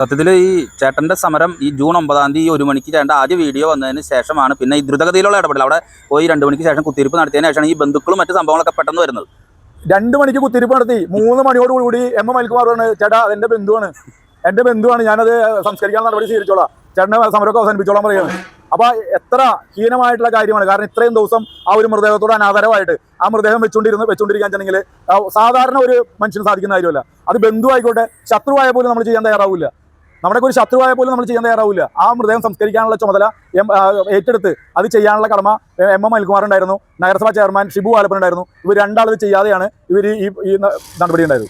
സത്യത്തിൽ ഈ ചേട്ടന്റെ സമരം ഈ ജൂൺ ഒമ്പതാം തീയതി ഒരു മണിക്ക് ചേട്ടന്റെ ആദ്യ വീഡിയോ വന്നതിന് ശേഷമാണ്. പിന്നെ ഈ ദ്രുതഗതിയിലുള്ള ഇടപെടൽ. അവിടെ പോയി രണ്ട് മണിക്ക് ശേഷം കുത്തിരിപ്പ് നടത്തിയതിന് ശേഷമാണ് ഈ ബന്ധുക്കളും മറ്റു സംഭവങ്ങളൊക്കെ പെട്ടെന്ന് വരുന്നത്. രണ്ട് മണിക്ക് കുത്തിരിപ്പ് നടത്തി. മൂന്ന് മണിയോടുകൂടി എം എം അൽകുമാർ പറഞ്ഞു ചേട്ടാ എന്റെ ബന്ധുവാണ്. എന്റെ ബന്ധുവാണ്. ഞാനത് സംസ്കരിക്കാൻ നടപടി സ്വീകരിച്ചോളാം. ചേട്ടന്റെ സമരമൊക്കെ അവസാനിപ്പിച്ചോളാം പറയുന്നത് അപ്പൊ എത്ര ഹീനമായിട്ടുള്ള കാര്യമാണ്. കാരണം ഇത്രയും ദിവസം ആ ഒരു മൃതദേഹത്തോട് അനാദരമായിട്ട് ആ മൃതദേഹം വെച്ചുകൊണ്ടിരിക്കാൻ വെച്ചിട്ടുണ്ടെങ്കിൽ സാധാരണ ഒരു മനുഷ്യന് സാധിക്കുന്ന കാര്യമല്ല. അത് ബന്ധുവായിക്കോട്ടെ ശത്രുവായ പോലും നമ്മൾ ചെയ്യാൻ തയ്യാറാവില്ല. നമ്മുടെ ഒരു ശത്രുവായ പോലും നമ്മൾ ചെയ്യാൻ തയ്യാറാവില്ല. ആ മൃതദേഹം സംസ്കരിക്കാനുള്ള ചുമതല എം ഏറ്റെടുത്ത് അത് ചെയ്യാനുള്ള കടമ എം എം അൽകുമാർ ഉണ്ടായിരുന്നു. നഗരസഭാ ചെയർമാൻ ഷിബു ആലപ്പൻ ഉണ്ടായിരുന്നു. ഇവർ രണ്ടാളത് ചെയ്യാതെയാണ് ഇവർ ഈ ഈ നടപടി ഉണ്ടായത്.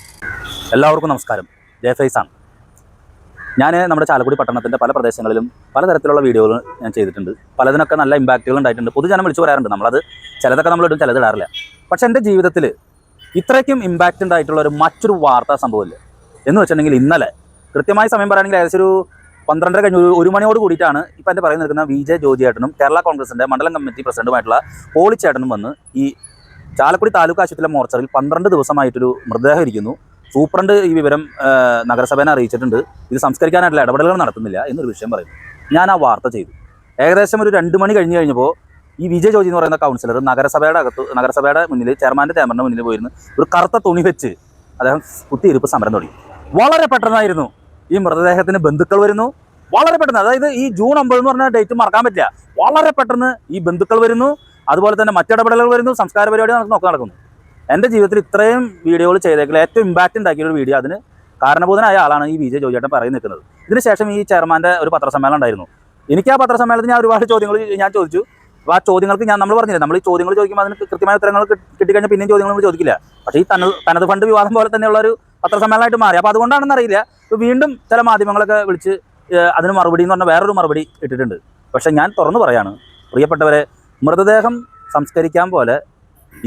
എല്ലാവർക്കും നമസ്കാരം. ജയഫൈസ് ആണ് ഞാൻ നമ്മുടെ ചാലക്കുടി പട്ടണത്തിന്റെ പല പ്രദേശങ്ങളിലും പലതരത്തിലുള്ള വീഡിയോകൾ ഞാൻ ചെയ്തിട്ടുണ്ട്. പലതിനൊക്കെ നല്ല ഇമ്പാക്റ്റുകൾ ഉണ്ടായിട്ടുണ്ട്. പൊതുജനം വിളിച്ചു പറയാറുണ്ട് നമ്മളത് ചിലതൊക്കെ നമ്മൾ ഇടും ചിലത് ഇടാറില്ല പക്ഷെ എന്റെ ജീവിതത്തിൽ ഇത്രയ്ക്കും ഇമ്പാക്റ്റ് ഉണ്ടായിട്ടുള്ള ഒരു മറ്റൊരു വാർത്താ സംഭവമില്ല. എന്ന് വെച്ചിട്ടുണ്ടെങ്കിൽ ഇന്നലെ കൃത്യമായ സമയം പറയുകയാണെങ്കിൽ ഏകദേശം ഒരു പന്ത്രണ്ടര കഴിഞ്ഞ് ഒരു- മണിയോട് കൂടിയിട്ടാണ് ഇപ്പം എന്റെ പറയുന്ന നിൽക്കുന്ന വി ജെ ജോജിയേട്ടനും കേരള കോൺഗ്രസിന്റെ മണ്ഡലം കമ്മിറ്റി പ്രസിഡന്റുമായിട്ടുള്ള പോളിച്ചേട്ടനും വന്ന് ഈ ചാലക്കുടി താലൂക്ക് ആശുപത്രിയിലെ മോർച്ചറിൽ പന്ത്രണ്ട് ദിവസമായിട്ടൊരു മൃതദേഹം ഇരിക്കുന്നു. സൂപ്രണ്ട് ഈ വിവരം നഗരസഭേനെ അറിയിച്ചിട്ടുണ്ട്. ഇത് സംസ്കരിക്കാനായിട്ടുള്ള ഇടപെടലുകൾ നടത്തുന്നില്ല എന്നൊരു വിഷയം പറയുന്നു. ഞാൻ ആ വാർത്ത ചെയ്തു. ഏകദേശം ഒരു രണ്ട് മണി കഴിഞ്ഞ് കഴിഞ്ഞപ്പോൾ ഈ വിജയ് ജോജി എന്ന് പറയുന്ന കൗൺസിലർ നഗരസഭയുടെ അകത്ത് നഗരസഭയുടെ മുന്നിൽ ചെയർമാന്റെ ചേമ്പറിന്റെ മുന്നിൽ പോയിരുന്നു ഒരു കറുത്ത തുണി വെച്ച് അദ്ദേഹം കുത്തിയിരുപ്പ് സമരം തുടങ്ങി. വളരെ പെട്ടെന്നായിരുന്നു ഈ മൃതദേഹത്തിന് ബന്ധുക്കൾ വരുന്നു. വളരെ പെട്ടെന്ന് അതായത് ഈ ജൂൺ ഒമ്പത് എന്ന് പറഞ്ഞ ഡേറ്റ് മറക്കാൻ പറ്റില്ല. വളരെ പെട്ടെന്ന് ഈ ബന്ധുക്കൾ വരുന്നു. അതുപോലെ തന്നെ മറ്റിടപെടലുകൾ വരുന്നു. സംസ്കാര പരിപാടി നടക്കുന്നു ഒക്കെ നടക്കുന്നു. എന്റെ ജീവിതത്തിൽ ഇത്രയും വീഡിയോകൾ ചെയ്തേക്കില്ല ഏറ്റവും ഇമ്പാക്റ്റ് ഉണ്ടാക്കിയ ഒരു വീഡിയോ അതിന് കാരണബോധനായ ആളാണ് ഈ വി ജെ ജോജേട്ടൻ പറയുന്നത് നിൽക്കുന്നത് ഇതിനുശേഷം ഈ ചെയർമാന്റെ ഒരു പത്രസമ്മേളനം ഉണ്ടായിരുന്നു. എനിക്ക് ആ പത്രസമ്മേളനത്തിൽ ഞാൻ ഒരുപാട് ചോദ്യങ്ങൾ ഞാൻ ചോദിച്ചു. അപ്പോൾ ആ ചോദ്യങ്ങൾക്ക് ഞാൻ നമ്മൾ പറഞ്ഞില്ല നമ്മൾ ഈ ചോദ്യങ്ങൾ ചോദിക്കുമ്പോൾ അതിന് കൃത്യമായ ഉത്തരങ്ങൾ കിട്ടി- കിട്ടിക്കഴിഞ്ഞാൽ പിന്നെയും ചോദ്യങ്ങൾ നമ്മൾ ചോദിക്കില്ല. പക്ഷേ ഈ തനത് തനത് ഫണ്ട് വിവാദം പോലെ തന്നെയുള്ള ഒരു പത്രസമ്മേളനമായിട്ട് മാറി. അപ്പോൾ അതുകൊണ്ടാണെന്ന് അറിയില്ല. വീണ്ടും ചില മാധ്യമങ്ങളൊക്കെ വിളിച്ച് അതിന് മറുപടി എന്ന് പറഞ്ഞാൽ വേറൊരു മറുപടി ഇട്ടിട്ടുണ്ട്. പക്ഷേ ഞാൻ തുറന്നു പറയാണ് പ്രിയപ്പെട്ടവരെ മൃതദേഹം സംസ്കരിക്കാൻ പോലെ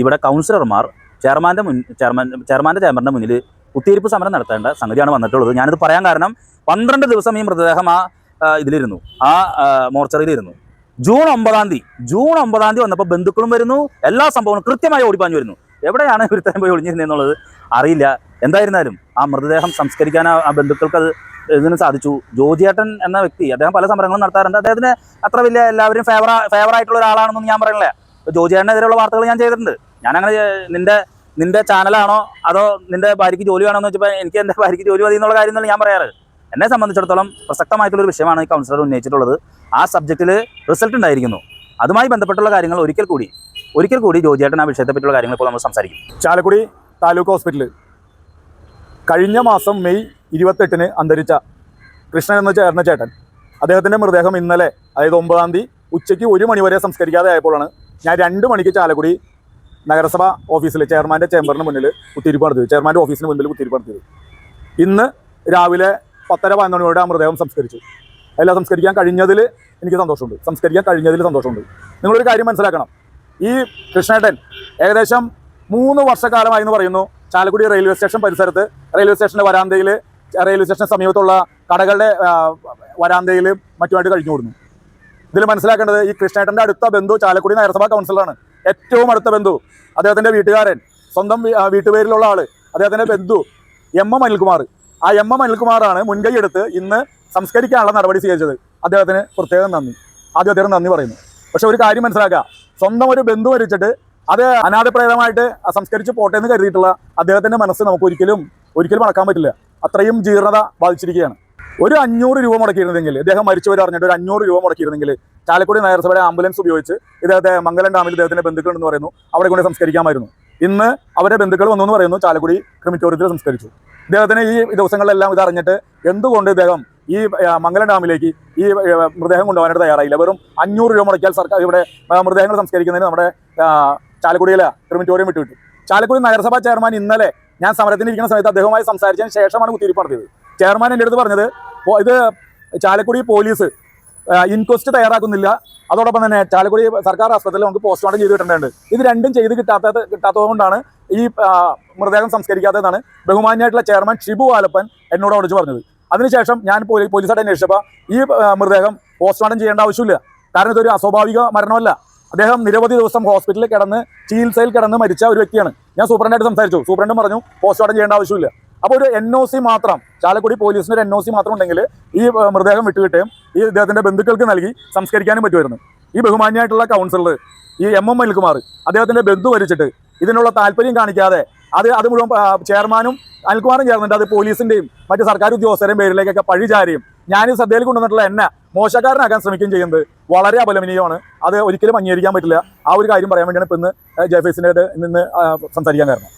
ഇവിടെ കൗൺസിലർമാർ ചെയർമാന്റെ മുൻ ചെയർമാൻ ചെയർമാന്റെ ചേമ്പറിന്റെ മുന്നിൽ കുത്തിയിരിപ്പ് സമരം നടത്തേണ്ട സംഗതിയാണ് വന്നിട്ടുള്ളത്. ഞാനിത് പറയാൻ കാരണം പന്ത്രണ്ട് ദിവസം ഈ മൃതദേഹം ആ ഇതിലിരുന്നു ആ, മോർച്ചറിയിലിരുന്നു. ജൂൺ ഒമ്പതാം തീയതി ജൂൺ ഒമ്പതാം തീയതി വന്നപ്പോൾ ബന്ധുക്കളും വരുന്നു എല്ലാ സംഭവങ്ങളും കൃത്യമായി ഓടിപ്പാഞ്ഞു വരുന്നു. എവിടെയാണ് ഇവരുത്തരം പോയി ഒളിഞ്ഞിരുന്നത് എന്നുള്ളത് അറിയില്ല. എന്തായിരുന്നാലും ആ മൃതദേഹം സംസ്കരിക്കാൻ ആ ബന്ധുക്കൾക്ക് അത് ഇതിന് സാധിച്ചു. ജോജിയേട്ടൻ എന്ന വ്യക്തി അദ്ദേഹം പല സമരങ്ങളും നടത്താറുണ്ട്. അദ്ദേഹത്തിന് അത്ര വലിയ എല്ലാവരും ഫേവർ ആയിട്ടുള്ള ഒരാളാണെന്നൊന്നും ഞാൻ പറയണില്ല. ജ്യോതിയേട്ടനെതിരെയുള്ള വാർത്തകൾ ഞാൻ ചെയ്തിട്ടുണ്ട്. ഞാൻ അങ്ങനെ നിന്റെ നിന്റെ ചാനലാണോ അതോ നിന്റെ ഭാര്യയ്ക്ക് ജോലി വേണോ എന്ന് വെച്ചപ്പോൾ എനിക്ക് എന്റെ ഭാര്യയ്ക്ക് ജോലി മതി എന്നുള്ള കാര്യം ഞാൻ പറയാറ്. എന്നെ സംബന്ധിച്ചിടത്തോളം പ്രസക്തമായിട്ടുള്ള ഒരു വിഷയമാണ് ഈ കൗൺസിലർ ഉന്നയിച്ചിട്ടുള്ളത്. ആ സബ്ജക്റ്റിൽ റിസൾട്ട് ഉണ്ടായിരിക്കുന്നു. അതുമായി ബന്ധപ്പെട്ടുള്ള കാര്യങ്ങൾ ഒരിക്കൽ കൂടി ഒരിക്കൽ കൂടി ജോജിയേട്ടൻ ആ വിഷയത്തെ പറ്റിയുള്ള കാര്യങ്ങൾ ഇപ്പോൾ നമ്മൾ സംസാരിക്കും. ചാലക്കുടി താലൂക്ക് ഹോസ്പിറ്റലിൽ കഴിഞ്ഞ മാസം മെയ് ഇരുപത്തെട്ടിന് അന്തരിച്ച കൃഷ്ണൻ എന്ന ചേർന്ന ചേട്ടൻ. അദ്ദേഹത്തിന്റെ മൃതദേഹം ഇന്നലെ അതായത് ഒമ്പതാം തീയതി ഉച്ചയ്ക്ക് ഒരു മണി വരെ സംസ്കരിക്കാതെ ആയപ്പോഴാണ് ഞാൻ രണ്ട് മണിക്ക് ചാലക്കുടി നഗരസഭ ഓഫീസിൽ ചെയർമാന്റെ ചേംബറിന് മുന്നിൽ കുത്തിരിപ്പ് നടത്തിയത്. ചെയർമാന്റെ ഓഫീസിന് മുന്നിൽ കുത്തിരിപ്പ് നടത്തിയത്. ഇന്ന് രാവിലെ പത്തര പതിനൊന്ന് മണിയോടെ ആ മൃതദേഹം സംസ്കരിച്ചു. എല്ലാം സംസ്കരിക്കാൻ കഴിഞ്ഞതിൽ എനിക്ക് സന്തോഷമുണ്ട്. സംസ്കരിക്കാൻ കഴിഞ്ഞതിൽ സന്തോഷമുണ്ട്. നിങ്ങളൊരു കാര്യം മനസ്സിലാക്കണം. ഈ കൃഷ്ണേട്ടൻ ഏകദേശം മൂന്ന് വർഷക്കാലമായി എന്ന് പറയുന്നു. ചാലക്കുടി റെയിൽവേ സ്റ്റേഷൻ പരിസരത്ത് റെയിൽവേ സ്റ്റേഷന്റെ വരാന്തയിൽ റെയിൽവേ സ്റ്റേഷൻ സമീപത്തുള്ള കടകളുടെ വരാന്തയിൽ മറ്റുമായിട്ട് കഴിഞ്ഞു കൂടുന്നു. ഇതിൽ മനസ്സിലാക്കേണ്ടത് ഈ കൃഷ്ണേട്ടന്റെ അടുത്ത ബന്ധു ചാലക്കുടി നഗരസഭാ കൗൺസിലറാണ്. ഏറ്റവും അടുത്ത ബന്ധു അദ്ദേഹത്തിന്റെ വീട്ടുകാരൻ സ്വന്തം വീട്ടുപേരിലുള്ള ആൾ അദ്ദേഹത്തിന്റെ ബന്ധു എം എം അനിൽകുമാർ. ആ എം എം അനിൽകുമാറാണ് മുൻകൈ എടുത്ത് ഇന്ന് സംസ്കരിക്കാനുള്ള നടപടി സ്വീകരിച്ചത്. അദ്ദേഹത്തിന് പ്രത്യേകം നന്ദി. ആദ്യം അദ്ദേഹം നന്ദി പറയുന്നു. പക്ഷെ ഒരു കാര്യം മനസ്സിലാക്കുക. സ്വന്തം ഒരു ബന്ധു മരിച്ചിട്ട് അത് അനാഥപ്രേതമായിട്ട് സംസ്കരിച്ച് പോട്ടെ എന്ന് കരുതിയിട്ടുള്ള അദ്ദേഹത്തിന്റെ മനസ്സ് നമുക്ക് ഒരിക്കലും ഒരിക്കലും മറക്കാൻ പറ്റില്ല. അത്രയും ജീർണത ബാധിച്ചിരിക്കുകയാണ്. ഒരു അഞ്ഞൂറ് രൂപ മുടക്കിയിരുന്നെങ്കിൽ ഇദ്ദേഹം മരിച്ചവർ അറിഞ്ഞിട്ട് ഒരു അഞ്ഞൂറ് രൂപ മുടക്കിയിരുന്നെങ്കിൽ ചാലക്കുടി നഗരസഭയുടെ ആംബുലൻസ് ഉപയോഗിച്ച് ഇദ്ദേഹത്തെ മംഗലം ഡാമിൽ ഇദ്ദേഹത്തിന്റെ ബന്ധുക്കൾ എന്ന് പറയുന്നു. അവിടെ കൊണ്ട് സംസ്കരിക്കാമായിരുന്നു. ഇന്ന് അവരുടെ ബന്ധുക്കൾ വന്നു എന്ന് പറയുന്നു. ചാലക്കുടി ക്രിമിറ്റോറിയത്തിൽ സംസ്കരിച്ചു. ഇദ്ദേഹത്തിന് ഈ ദിവസങ്ങളിലെല്ലാം ഇത് അറിഞ്ഞിട്ട് എന്തുകൊണ്ട് ഇദ്ദേഹം ഈ മംഗലം ഡാമിലേക്ക് ഈ മൃതദേഹം കൊണ്ടുപോകാനായിട്ട് തയ്യാറായില്ല? വെറും അഞ്ഞൂറ് രൂപ മുടക്കിയാൽ സർക്കാർ ഇവിടെ മൃതദേഹങ്ങൾ സംസ്കരിക്കുന്നതിന് നമ്മുടെ ചാലക്കുടിയിലെ ക്രിമിറ്റോറിയം വിട്ടുവിട്ടു ചാലക്കുടി നഗരസഭാ ചെയർമാൻ ഇന്നലെ ഞാൻ സമരത്തിന് ഇരിക്കുന്ന സമയത്ത് അദ്ദേഹവുമായി സംസാരിച്ചതിന് ശേഷമാണ് കുത്തിരിപ്പ് നടത്തിയത് ചെയർമാൻ എന്റെ അടുത്ത് പറഞ്ഞത് ഇത് ചാലക്കുടി പോലീസ് ഇൻക്വസ്റ്റ് തയ്യാറാക്കുന്നില്ല. അതോടൊപ്പം തന്നെ ചാലക്കുടി സർക്കാർ ആസ്പത്രിയിൽ നമുക്ക് പോസ്റ്റ്മോർട്ടം ചെയ്ത് കിട്ടേണ്ടതുണ്ട്. ഇത് രണ്ടും ചെയ്ത് കിട്ടാത്തത് കിട്ടാത്തത് കൊണ്ടാണ് ഈ മൃതദേഹം സംസ്കരിക്കാത്തതെന്നാണ് ബഹുമാന്യമായിട്ടുള്ള ചെയർമാൻ ഷിബു ആലപ്പൻ എന്നോട് ഓടിച്ച് പറഞ്ഞത്. അതിനുശേഷം ഞാൻ പോലീ പോലീസായിട്ട് അന്വേഷിച്ചപ്പോൾ ഈ മൃതദേഹം പോസ്റ്റ്മോർട്ടം ചെയ്യേണ്ട ആവശ്യമില്ല. കാരണം ഇതൊരു അസ്വാഭാവിക മരണമല്ല. അദ്ദേഹം നിരവധി ദിവസം ഹോസ്പിറ്റലിൽ കിടന്ന് ചികിത്സയിൽ കിടന്ന് മരിച്ച ഒരു വ്യക്തിയാണ്. ഞാൻ സൂപ്രണ്ടായിട്ട് സംസാരിച്ചു. സൂപ്രണ്ടും പറഞ്ഞു പോസ്റ്റ്മോർട്ടം ചെയ്യേണ്ട ആവശ്യമില്ല. അപ്പോൾ ഒരു എൻ ഒ സി മാത്രം ചാലക്കുടി പോലീസിന് ഒരു എൻ ഒ സി മാത്രം ഉണ്ടെങ്കിൽ ഈ മൃതദേഹം വിട്ടുകിട്ടുകയും ഈ അദ്ദേഹത്തിന്റെ ബന്ധുക്കൾക്ക് നൽകി സംസ്കരിക്കാനും പറ്റുമായിരുന്നു. ഈ ബഹുമാന്യമായിട്ടുള്ള കൗൺസിലർ ഈ എം എം അനിൽകുമാർ അദ്ദേഹത്തിന്റെ ബന്ധു വരിച്ചിട്ട് ഇതിനുള്ള താല്പര്യം കാണിക്കാതെ അത് അത് മുഴുവൻ ചെയർമാനും അനിൽകുമാറും ചേർന്നിട്ട് അത് പോലീസിന്റെയും മറ്റ് സർക്കാർ ഉദ്യോഗസ്ഥരുടെയും പേരിലേക്കൊക്കെ പഴിചാരിയും ഞാൻ ഈ ശ്രദ്ധയിൽ കൊണ്ടുവന്നിട്ടുള്ള എന്നെ മോശക്കാരനാക്കാൻ ശ്രമിക്കുകയും ചെയ്യുന്നത് വളരെ അപലപനീയമാണ്. അത് ഒരിക്കലും അംഗീകരിക്കാൻ പറ്റില്ല. ആ ഒരു കാര്യം പറയാൻ വേണ്ടിയാണ് ഇപ്പം ഇന്ന് ജയഫേസിന്റെ നിന്ന് സംസാരിക്കാൻ കാരണം.